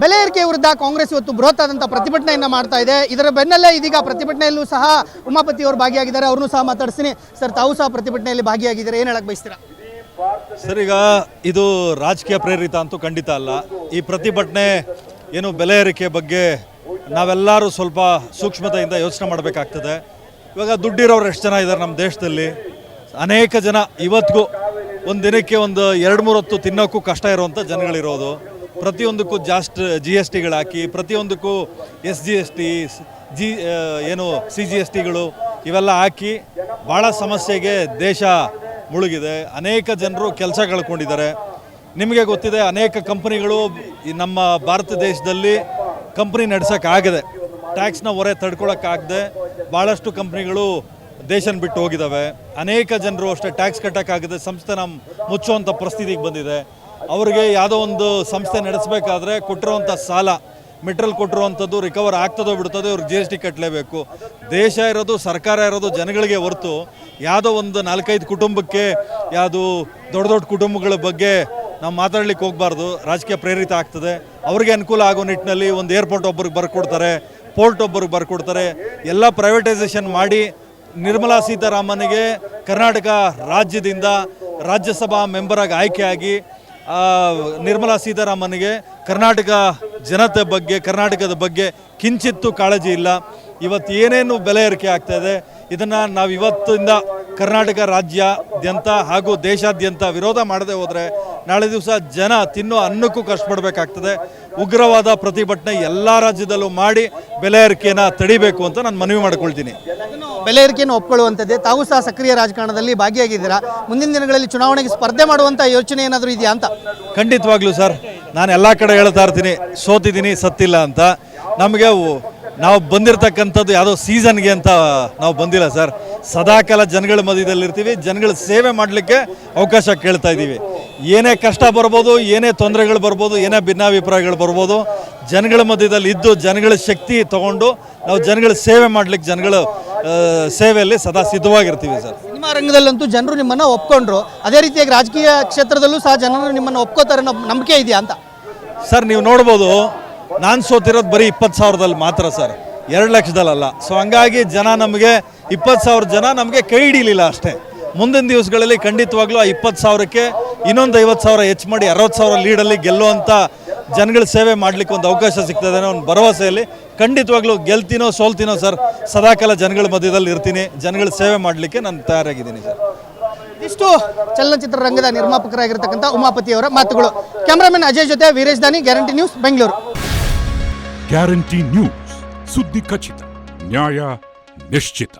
ಬೆಲೆ ಏರಿಕೆ ವಿರುದ್ಧ ಕಾಂಗ್ರೆಸ್ ಇವತ್ತು ಬೃಹತ್ ಆದಂತಹ ಪ್ರತಿಭಟನೆಯನ್ನ ಮಾಡ್ತಾ ಇದೆ. ಇದರ ಬೆನ್ನಲ್ಲೇ ಇದೀಗ ಪ್ರತಿಭಟನೆಯಲ್ಲೂ ಸಹ ಉಮಾಪತಿ ಅವರು ಭಾಗಿಯಾಗಿದ್ದಾರೆ. ಅವ್ರನ್ನೂ ಸಹ ಮಾತಾಡಿಸ್ತೀನಿ. ಸರ್, ತಾವು ಸಹ ಪ್ರತಿಭಟನೆಯಲ್ಲಿ ಭಾಗಿಯಾಗಿದ್ದಾರೆ? ಏನು ಹೇಳಕ್ ಬಯಸ್ತೀರಾ? ಸರ್, ಈಗ ಇದು ರಾಜಕೀಯ ಪ್ರೇರಿತ ಅಂತೂ ಖಂಡಿತ ಅಲ್ಲ. ಈ ಪ್ರತಿಭಟನೆ ಏನು ಬೆಲೆ ಏರಿಕೆ ಬಗ್ಗೆ ನಾವೆಲ್ಲರೂ ಸ್ವಲ್ಪ ಸೂಕ್ಷ್ಮತೆಯಿಂದ ಯೋಚನೆ ಮಾಡಬೇಕಾಗ್ತದೆ. ಇವಾಗ ದುಡ್ಡಿರೋರು ಎಷ್ಟು ಜನ ಇದ್ದಾರೆ ನಮ್ಮ ದೇಶದಲ್ಲಿ? ಅನೇಕ ಜನ ಇವತ್ತಿಗೂ ಒಂದು ದಿನಕ್ಕೆ ಒಂದು ಎರಡು ಮೂರು ಹೊತ್ತು ತಿನ್ನೋಕ್ಕೂ ಕಷ್ಟ ಇರುವಂಥ ಜನಗಳಿರೋದು. ಪ್ರತಿಯೊಂದಕ್ಕೂ ಜಾಸ್ಟ್ ಜಿ ಎಸ್ ಟಿಗಳಾಕಿ ಪ್ರತಿಯೊಂದಕ್ಕೂ S G S T G ಏನು ಸಿ ಜಿ ಎಸ್ ಟಿಗಳು ಇವೆಲ್ಲ ಹಾಕಿ ಭಾಳ ಸಮಸ್ಯೆಗೆ ದೇಶ ಮುಳುಗಿದೆ. ಅನೇಕ ಜನರು ಕೆಲಸ ಕಳ್ಕೊಂಡಿದ್ದಾರೆ. ನಿಮಗೆ ಗೊತ್ತಿದೆ, ಅನೇಕ ಕಂಪನಿಗಳು ನಮ್ಮ ಭಾರತ ದೇಶದಲ್ಲಿ ಕಂಪ್ನಿ ನಡೆಸೋಕ್ಕಾಗದೆ, ಟ್ಯಾಕ್ಸ್ನ ಹೊರೆ ತಡ್ಕೊಳಕ್ಕಾಗದೆ ಭಾಳಷ್ಟು ಕಂಪ್ನಿಗಳು ದೇಶನ ಬಿಟ್ಟು ಹೋಗಿದ್ದಾವೆ ಅನೇಕ ಜನರು ಅಷ್ಟೇ ಟ್ಯಾಕ್ಸ್ ಕಟ್ಟೋಕ್ಕಾಗದೆ ಸಂಸ್ಥೆನ ಮುಚ್ಚುವಂಥ ಪರಿಸ್ಥಿತಿಗೆ ಬಂದಿದೆ. ಅವ್ರಿಗೆ ಯಾವುದೋ ಒಂದು ಸಂಸ್ಥೆ ನಡೆಸಬೇಕಾದ್ರೆ ಕೊಟ್ಟಿರುವಂಥ ಸಾಲ, ಮೆಟ್ರಲ್ ಕೊಟ್ಟಿರುವಂಥದ್ದು ರಿಕವರ್ ಆಗ್ತದೋ ಬಿಡ್ತದೋ ಅವ್ರಿಗೆ ಜಿ ಎಸ್ ಟಿ ಕಟ್ಟಲೇಬೇಕು ದೇಶ ಇರೋದು, ಸರ್ಕಾರ ಇರೋದು ಜನಗಳಿಗೆ ಹೊರತು ಯಾವುದೋ ಒಂದು ನಾಲ್ಕೈದು ಕುಟುಂಬಕ್ಕೆ ಯಾವುದು ದೊಡ್ಡ ದೊಡ್ಡ ಕುಟುಂಬಗಳ ಬಗ್ಗೆ ನಾವು ಮಾತಾಡ್ಲಿಕ್ಕೆ ಹೋಗಬಾರ್ದು, ರಾಜಕೀಯ ಪ್ರೇರಿತ ಆಗ್ತದೆ. ಅವ್ರಿಗೆ ಅನುಕೂಲ ಆಗೋ ನಿಟ್ಟಿನಲ್ಲಿ ಒಂದು ಏರ್ಪೋರ್ಟ್ ಒಬ್ಬರಿಗೆ ಬರ್ಕೊಡ್ತಾರೆ ಪೋರ್ಟ್ ಒಬ್ಬರಿಗೆ ಬರ್ಕೊಡ್ತಾರೆ. ಎಲ್ಲ ಪ್ರೈವೇಟೈಸೇಷನ್ ಮಾಡಿ ನಿರ್ಮಲಾ ಸೀತಾರಾಮನಿಗೆ ಕರ್ನಾಟಕ ರಾಜ್ಯದಿಂದ ರಾಜ್ಯಸಭಾ ಮೆಂಬರಾಗಿ ಆಯ್ಕೆಯಾಗಿ ನಿರ್ಮಲಾ ಸೀತಾರಾಮನ್ಗೆ ಕರ್ನಾಟಕ ಜನತೆ ಬಗ್ಗೆ, ಕರ್ನಾಟಕದ ಬಗ್ಗೆ ಕಿಂಚಿತ್ತು ಕಾಳಜಿ ಇಲ್ಲ. ಇವತ್ತು ಏನೇನು ಬೆಲೆ ಏರಿಕೆ ಇದೆ, ಇದನ್ನು ನಾವು ಇವತ್ತಿಂದ ಕರ್ನಾಟಕ ರಾಜ್ಯಾದ್ಯಂತ ಹಾಗೂ ದೇಶಾದ್ಯಂತ ವಿರೋಧ ಮಾಡದೆ ಹೋದರೆ ನಾಳೆ ದಿವಸ ಜನ ತಿನ್ನೋ ಅನ್ನಕ್ಕೂ ಕಷ್ಟಪಡಬೇಕಾಗ್ತದೆ ಉಗ್ರವಾದ ಪ್ರತಿಭಟನೆ ಎಲ್ಲ ರಾಜ್ಯದಲ್ಲೂ ಮಾಡಿ ಬೆಲೆ ಏರಿಕೆಯನ್ನು ತಡಿಬೇಕು ಅಂತ ನಾನು ಮನವಿ ಮಾಡ್ಕೊಳ್ತೀನಿ. ಬೆಲೆ ಏರಿಕೆಯನ್ನು ಒಪ್ಕೊಳ್ಳುವಂಥದ್ದೇ ತಾವು ಸಹ ಸಕ್ರಿಯ ರಾಜಕಾರಣದಲ್ಲಿ ಭಾಗಿಯಾಗಿದ್ದೀರಾ? ಮುಂದಿನ ದಿನಗಳಲ್ಲಿ ಚುನಾವಣೆಗೆ ಸ್ಪರ್ಧೆ ಮಾಡುವಂಥ ಯೋಚನೆ ಏನಾದರೂ ಇದೆಯಾ ಅಂತ? ಖಂಡಿತವಾಗ್ಲೂ ಸರ್, ನಾನು ಎಲ್ಲ ಕಡೆ ಹೇಳ್ತಾ ಇರ್ತೀನಿ, ಸೋತಿದ್ದೀನಿ, ಸತ್ತಿಲ್ಲ ಅಂತ. ನಮಗೆ ನಾವು ಬಂದಿರತಕ್ಕಂಥದ್ದು ಯಾವುದೋ ಸೀಸನ್ಗೆ ಅಂತ ನಾವು ಬಂದಿಲ್ಲ ಸರ್. ಸದಾಕಾಲ ಜನಗಳ ಮಧ್ಯದಲ್ಲಿರ್ತೀವಿ, ಜನಗಳ ಸೇವೆ ಮಾಡಲಿಕ್ಕೆ ಅವಕಾಶ ಕೇಳ್ತಾ ಇದ್ದೀವಿ. ಏನೇ ಕಷ್ಟ ಬರ್ಬೋದು ಏನೇ ತೊಂದರೆಗಳು ಬರ್ಬೋದು ಏನೇ ಭಿನ್ನಾಭಿಪ್ರಾಯಗಳು ಬರ್ಬೋದು ಜನಗಳ ಮಧ್ಯದಲ್ಲಿ ಇದ್ದು ಜನಗಳ ಶಕ್ತಿ ತಗೊಂಡು ನಾವು ಜನಗಳ ಸೇವೆ ಮಾಡ್ಲಿಕ್ಕೆ ಜನಗಳ ಸೇವೆಯಲ್ಲಿ ಸದಾ ಸಿದ್ಧವಾಗಿರ್ತೀವಿ ಸರ್. ಸಿನಿಮಾ ರಂಗದಲ್ಲಂತೂ ಜನರು ನಿಮ್ಮನ್ನ ಒಪ್ಕೊಂಡ್ರು. ಅದೇ ರೀತಿಯಾಗಿ ರಾಜಕೀಯ ಕ್ಷೇತ್ರದಲ್ಲೂ ಸಹ ಜನರು ನಿಮ್ಮನ್ನ ಒಪ್ಕೋತಾರೆ ಅನ್ನೋ ನಂಬಿಕೆ ಇದೆಯಾ ಅಂತ? ಸರ್ ನೀವು ನೋಡ್ಬೋದು ನಾನು ಸೋತಿರೋದು ಬರೀ ಇಪ್ಪತ್ತು ಸಾವಿರದಲ್ಲಿ ಮಾತ್ರ ಸರ್. ಎರಡು ಲಕ್ಷದಲ್ಲ ಸೊ ಹಂಗಾಗಿ ಜನ ನಮಗೆ ಇಪ್ಪತ್ತು ಸಾವಿರ ಜನ ನಮಗೆ ಕೈ ಹಿಡಿಲಿಲ್ಲ ಅಷ್ಟೇ. ಮುಂದಿನ ದಿವಸಗಳಲ್ಲಿ ಖಂಡಿತವಾಗ್ಲೂ ಆ ಇಪ್ಪತ್ತು ಸಾವಿರಕ್ಕೆ ಇನ್ನೊಂದು ಐವತ್ತು ಸಾವಿರ ಹೆಚ್ಚು ಮಾಡಿ ಅರವತ್ತು ಸಾವಿರ ಲೀಡಲ್ಲಿ ಗೆಲ್ಲುವಂಥ ಜನಗಳ ಸೇವೆ ಮಾಡಲಿಕ್ಕೆ ಒಂದು ಅವಕಾಶ ಸಿಗ್ತದೆ ಅನ್ನೋ ಒಂದು ಭರವಸೆಯಲ್ಲಿ ಖಂಡಿತವಾಗ್ಲೂ ಗೆಲ್ತೀನೋ ಸೋಲ್ತೀನೋ ಸರ್ ಸದಾಕಾಲ ಜನಗಳ ಮಧ್ಯದಲ್ಲಿ ಇರ್ತೀನಿ ಜನಗಳ ಸೇವೆ ಮಾಡಲಿಕ್ಕೆ ನಾನು ತಯಾರಾಗಿದ್ದೀನಿ ಸರ್. ಇಷ್ಟು ಚಲನಚಿತ್ರ ರಂಗದ ನಿರ್ಮಾಪಕರಾಗಿರ್ತಕ್ಕಂಥ ಉಮಾಪತಿ ಅವರ ಮಾತುಗಳು. ಕ್ಯಾಮರಾಮನ್ ಅಜಯ್ ಜೊತೆ Veeresh Dani Guarantee News Bengaluru. Guarantee News ಸುದ್ದಿ ಖಚಿತ ನ್ಯಾಯ ನಿಶ್ಚಿತ.